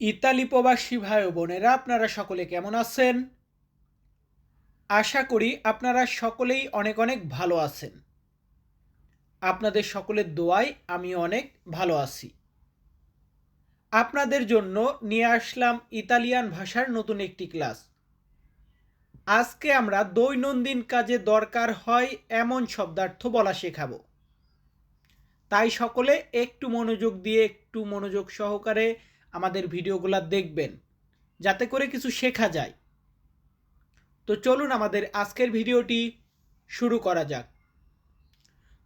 Italy প্রবাসী ভাই বোনেরা, আপনারা সকলে কেমন আছেন? আশা করি আপনারা সকলেই অনেক অনেক ভালো আছেন। আপনাদের সকলের দোয়ায় আমি অনেক ভালো আছি। আপনাদের জন্য নিয়ে আসলাম ইতালিয়ান ভাষার নতুন একটি ক্লাস। আজকে আমরা দৈনন্দিন কাজে দরকার হয় এমন শব্দার্থ বলা শেখাবো। তাই সকলে একটু মনোযোগ দিয়ে, একটু মনোযোগ সহকারে আমাদের ভিডিওগুলো দেখবেন, যাতে করে কিছু শেখা যায়। তো চলুন আমাদের আজকের ভিডিওটি শুরু করা যাক।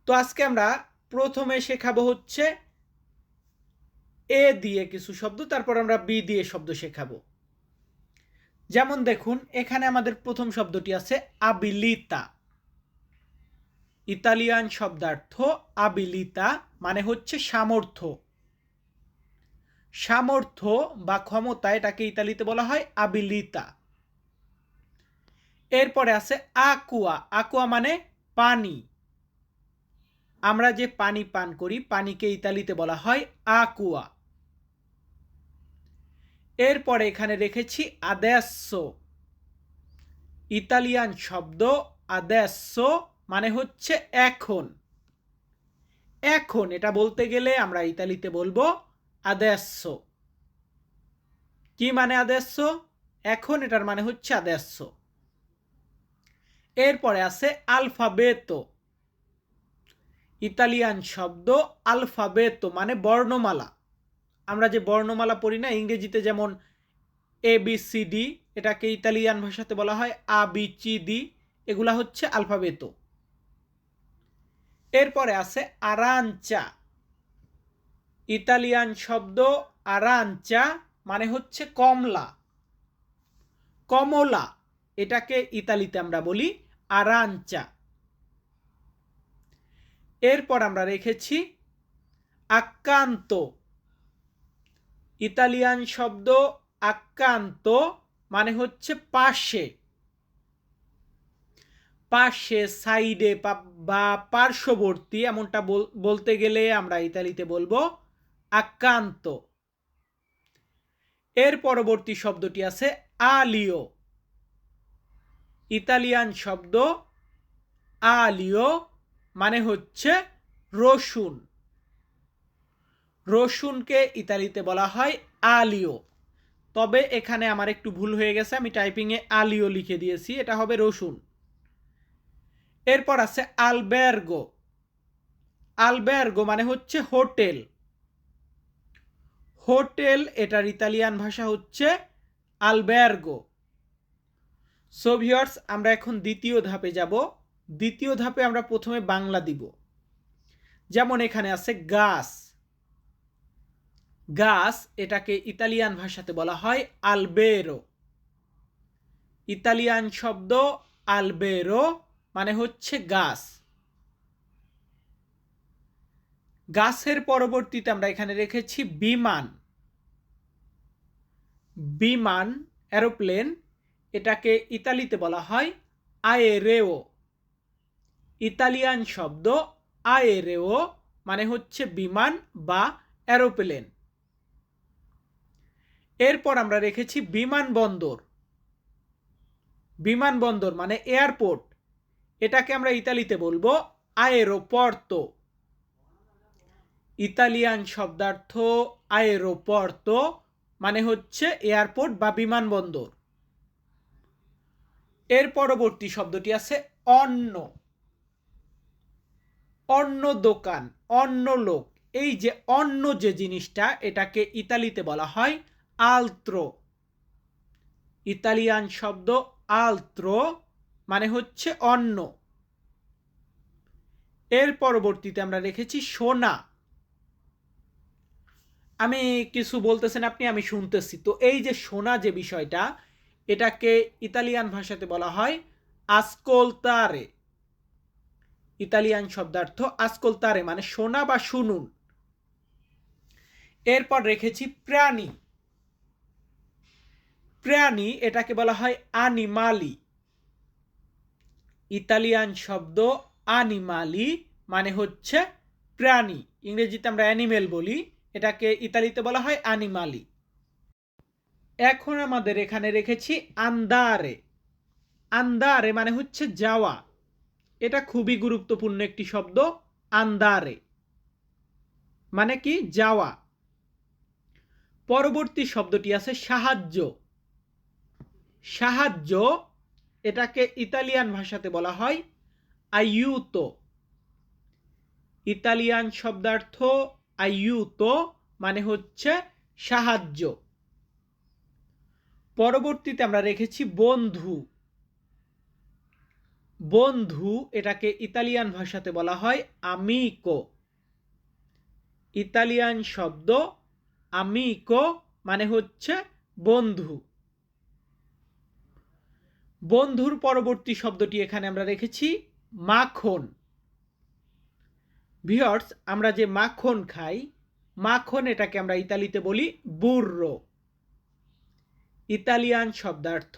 তো আজকে আমরা প্রথমে শেখাবো হচ্ছে এ দিয়ে কিছু শব্দ, তারপর আমরা বি দিয়ে শব্দ শেখাবো। যেমন দেখুন, এখানে আমাদের প্রথম শব্দটি আছে আবিলিতা। ইতালিয়ান শব্দার্থ আবিলিতা মানে হচ্ছে সামর্থ্য। সামর্থ্য বা ক্ষমতা এটাকে ইতালিতে বলা হয় আবিলিতা এরপরে আছে আকুয়া আকুয়া মানে পানি। আমরা যে পানি পান করি, পানিকে ইতালিতে বলা হয় আকুয়া এরপরে এখানে রেখেছি আদেস্য ইতালিয়ান শব্দ আদেস্য মানে হচ্ছে এখন। এখন, এটা বলতে গেলে আমরা ইতালিতে বলব আদেস্য কি মানে আদেস্য এখন এটার মানে হচ্ছে আদেস্য এরপরে আছে আলফাবেতো। ইতালিয়ান শব্দ আলফাবেতো মানে বর্ণমালা। আমরা যে বর্ণমালা পড়ি না, ইংরেজিতে যেমন এ বি সি ডি এটাকে ইতালিয়ান ভাষাতে বলা হয় আ চি ডি এগুলা হচ্ছে আলফাবেতো। এরপরে আছে আরাঞ্চা। ইতালিয়ান শব্দ আরাঞ্চা মানে হচ্ছে কমলা। কমলা, এটাকে ইতালিতে আমরা বলি আরাঞ্চা। এরপর আমরা রেখেছি আক্রান্ত ইতালিয়ান শব্দ আক্রান্ত মানে হচ্ছে পাশে। পাশে, সাইডে বা পার্শ্ববর্তী, এমনটা বলতে গেলে আমরা ইতালিতে বলব আক্রান্ত। এর পরবর্তী শব্দটি আছে আলিও। ইতালিয়ান শব্দ আলিও মানে হচ্ছে রসুন। রসুনকে ইতালিতে বলা হয় আলিও। তবে এখানে আমার একটু ভুল হয়ে গেছে, আমি টাইপিংয়ে আলিও লিখে দিয়েছি, এটা হবে রসুন। এরপর আছে আলবের্গো। আলবের্গো মানে হচ্ছে হোটেল। হোটেল, এটার ইতালিয়ান ভাষা হচ্ছে আলবের্গো সোভিয়র্স আমরা এখন দ্বিতীয় ধাপে যাব। দ্বিতীয় ধাপে আমরা প্রথমে বাংলা দিব। যেমন এখানে আছে গাছ গাছ এটাকে ইতালিয়ান ভাষাতে বলা হয় আলবেরো ইতালিয়ান শব্দ আলবেরো মানে হচ্ছে গাছ গাছের পরবর্তীতে আমরা এখানে রেখেছি বিমান। বিমান, এরোপ্লেন, এটাকে ইতালিতে বলা হয় আয়েরেও ইতালিয়ান শব্দ আয়েরেও মানে হচ্ছে বিমান বা এরোপ্লেন। এরপর আমরা রেখেছি বিমানবন্দর বিমানবন্দর মানে এয়ারপোর্ট। এটাকে আমরা ইতালিতে বলব আয়েরোপর্তো ইতালিয়ান শব্দার্থ আয়েরোপর্তো মানে হচ্ছে এয়ারপোর্ট বা বিমানবন্দর। এর পরবর্তী শব্দটি আছে অন্য অন্য দোকান অন্য লোক। এই যে অন্য যে জিনিসটা, এটাকে ইতালিতে বলা হয় আলত্রো ইতালিয়ান শব্দ আলত্রো মানে হচ্ছে অন্য এর পরবর্তীতে আমরা রেখেছি সোনা। আমি কিছু বলতেছেন আপনি, আমি শুনতেছি। তো এই যে সোনা যে বিষয়টা, এটাকে ইতালিয়ান ভাষাতে বলা হয় আসকোলতারে। ইতালিয়ান শব্দার্থ আসকোলতারে মানে সোনা বা শুনুন এরপর রেখেছি প্রাণী। প্রাণী এটাকে বলা হয় আনিমালি। ইতালিয়ান শব্দ আনিমালি মানে হচ্ছে প্রাণী। ইংরেজিতে আমরা অ্যানিমেল বলি। এটাকে ইতালিতে বলা হয় আনিমালি এখন আমাদের এখানে রেখেছি আন্দারে আন্দারে মানে হচ্ছে যাওয়া। এটা খুবই গুরুত্বপূর্ণ একটি শব্দ আন্দারে মানে কি? যাওয়া। পরবর্তী শব্দটি আছে সাহায্য। সাহায্য এটাকে ইতালিয়ান ভাষাতে বলা হয় আইউতো। ইতালিয়ান শব্দার্থ আইউতো মানে হচ্ছে সাহায্য। পরবর্তীতে আমরা রেখেছি বন্ধু। বন্ধু এটাকে ইতালিয়ান ভাষাতে বলা হয় আমিকো ইতালিয়ান শব্দ আমিকো মানে হচ্ছে বন্ধু। বন্ধুর পরবর্তী শব্দটি এখানে আমরা রেখেছি মাখন। ভিওর্স আমরা যে মাখন খাই, মাখন এটাকে আমরা ইতালিতে বলি বুর্রো। ইতালিয়ান শব্দার্থ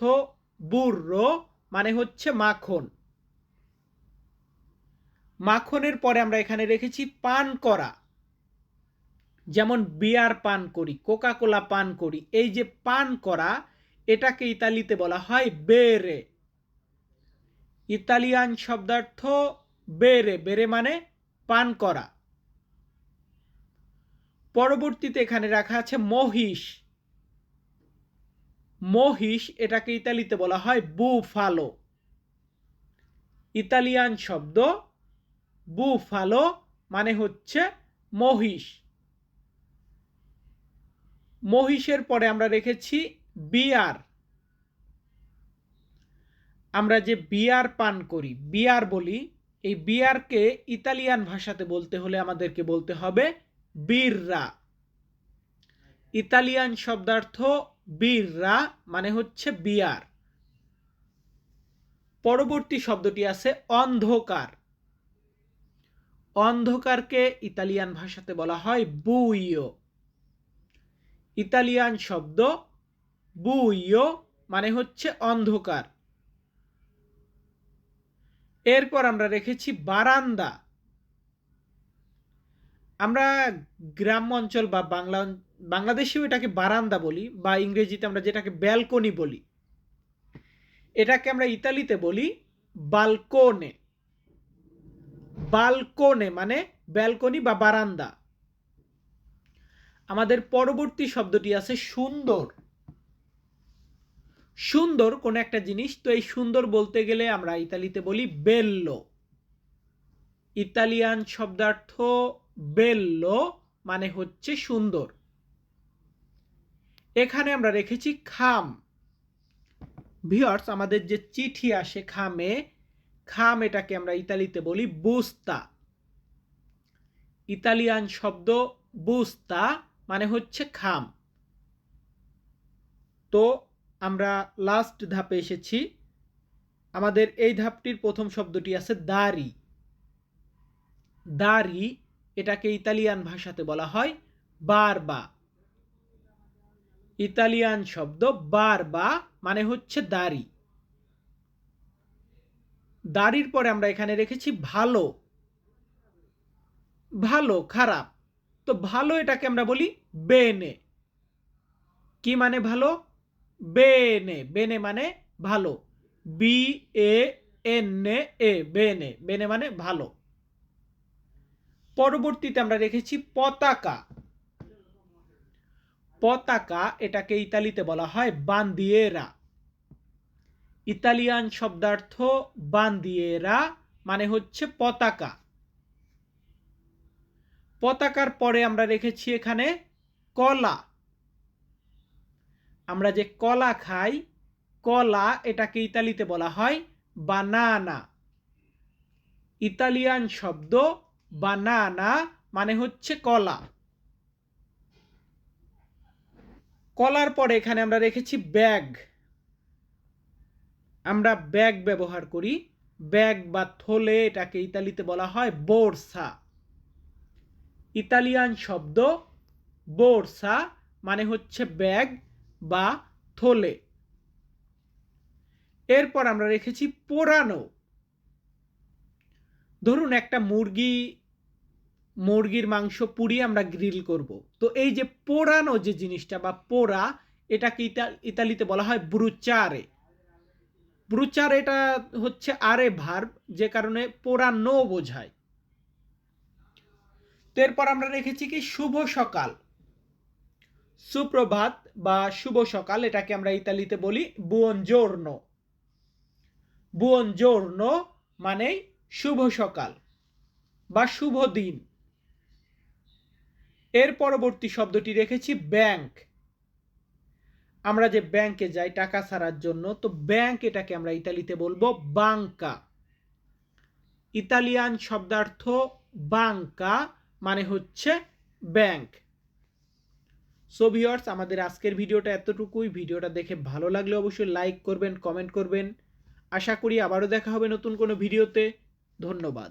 বুর্রো মানে হচ্ছে মাখন। মাখনের পরে আমরা এখানে রেখেছি পান করা। যেমন বিয়ার পান করি কোকা কোলা পান করি, এই যে পান করা, এটাকে ইতালিতে বলা হয় বেরে। ইতালিয়ান শব্দার্থ বেরে বেরে মানে পান করা। পরবর্তীতে এখানে রাখা আছে মহিষ। মহিষ এটাকে ইতালিতে বলা হয় বুফালো। ইতালিয়ান শব্দ বুফালো মানে হচ্ছে মহিষ। মহিষের পরে আমরা রেখেছি বিয়ার। আমরা যে বিয়ার পান করি, বিয়ার বলি এই বিয়ারকে ইতালিয়ান ভাষাতে বলতে হলে আমাদেরকে বলতে হবে বীররা। ইতালিয়ান শব্দার্থ বীররা মানে হচ্ছে বিয়ার। পরবর্তী শব্দটি আছে অন্ধকার। অন্ধকারকে ইতালিয়ান ভাষাতে বলা হয় বুইও ইতালিয়ান শব্দ বুইও মানে হচ্ছে অন্ধকার। এরপর আমরা রেখেছি বারান্দা। আমরা গ্রাম অঞ্চল বা বাংলা বাংলাদেশেও এটাকে বারান্দা বলি বা ইংরেজিতে আমরা যেটাকে ব্যালকনি বলি। এটাকে আমরা ইতালিতে বলি বালকোনে। বালকোনে মানে ব্যালকনি বা বারান্দা। আমাদের পরবর্তী শব্দটি আছে সুন্দর। সুন্দর কোন একটা জিনিস, তো এই সুন্দর বলতে গেলে আমরা ইতালিতে বলি বেল্লো ইতালিয়ান শব্দার্থ বেল্লো মানে হচ্ছে সুন্দর। এখানে আমরা রেখেছি খাম। ভিওর্স আমাদের যে চিঠি আসে খামে, খাম এটাকে আমরা ইতালিতে বলি বুস্তা ইতালিয়ান শব্দ বুস্তা মানে হচ্ছে খাম। তো আমরা লাস্ট ধাপে এসেছি। আমাদের এই ধাপটির প্রথম শব্দটি আছে দাড়ি। দাড়ি এটাকে ইতালিয়ান ভাষাতে বলা হয় বারবা। ইতালিয়ান শব্দ বারবা মানে হচ্ছে দাড়ি। দাড়ির পরে আমরা এখানে রেখেছি ভালো। ভালো, খারাপ। তো ভালো এটাকে আমরা বলি বেনে। কি মানে ভালো? বেনে বেনে মানে ভালো। বি এ এন এ, বেনে বেনে মানে ভালো। পরবর্তীতে আমরা রেখেছি পতাকা। পতাকা এটাকে ইতালিতে বলা হয় বান্দিয়েরা। ইতালিয়ান শব্দার্থ বান্দিয়েরা মানে হচ্ছে পতাকা। পতাকার পরে আমরা রেখেছি এখানে কলা। আমরা যে কলা খাই, কলা এটাকে ইতালিতে বলা হয় বানানা ইতালিয়ান শব্দ বানানা মানে হচ্ছে কলা। কলার পরে এখানে আমরা রেখেছি ব্যাগ। আমরা ব্যাগ ব্যবহার করি। ব্যাগ বা থলে এটাকে ইতালিতে বলা হয় বোরসা ইতালিয়ান শব্দ বোরসা মানে হচ্ছে ব্যাগ। বা থলে। এরপর আমরা রেখেছি পোড়ানো। ধরুন একটা মুরগি, মুরগির মাংস পুড়িয়ে আমরা গ্রিল করব। তো এই যে পোড়ানো যে জিনিসটা বা পোড়া, এটাকে ইতা- ইতালিতে বলা হয় ব্রুচারে ব্রুচার এটা হচ্ছে আরে ভার্ব, যে কারণে পোড়ানো বোঝায়। তো এরপর আমরা রেখেছি কি শুভ সকাল। সুপ্রভাত বা শুভ সকাল, এটাকে আমরা ইতালিতে বলি বুয়নজোর্নো বুয়নজোর্নো মানে শুভ সকাল বা শুভ দিন। এর পরবর্তী শব্দটি রেখেছি ব্যাংক আমরা যে ব্যাংকে যাই টাকা ছাড়ার জন্য, তো ব্যাংক এটাকে আমরা ইতালিতে বলব বাঙ্কা ইতালিয়ান শব্দার্থ বাঙ্কা মানে হচ্ছে ব্যাংক সো ভিউয়ার্স আমাদের আজকের ভিডিওটা এতটুকুই। ভিডিওটা দেখে ভালো লাগলে অবশ্যই লাইক করবেন কমেন্ট করবেন। আশা করি আবারও দেখা হবে নতুন কোনো ভিডিওতে। ধন্যবাদ।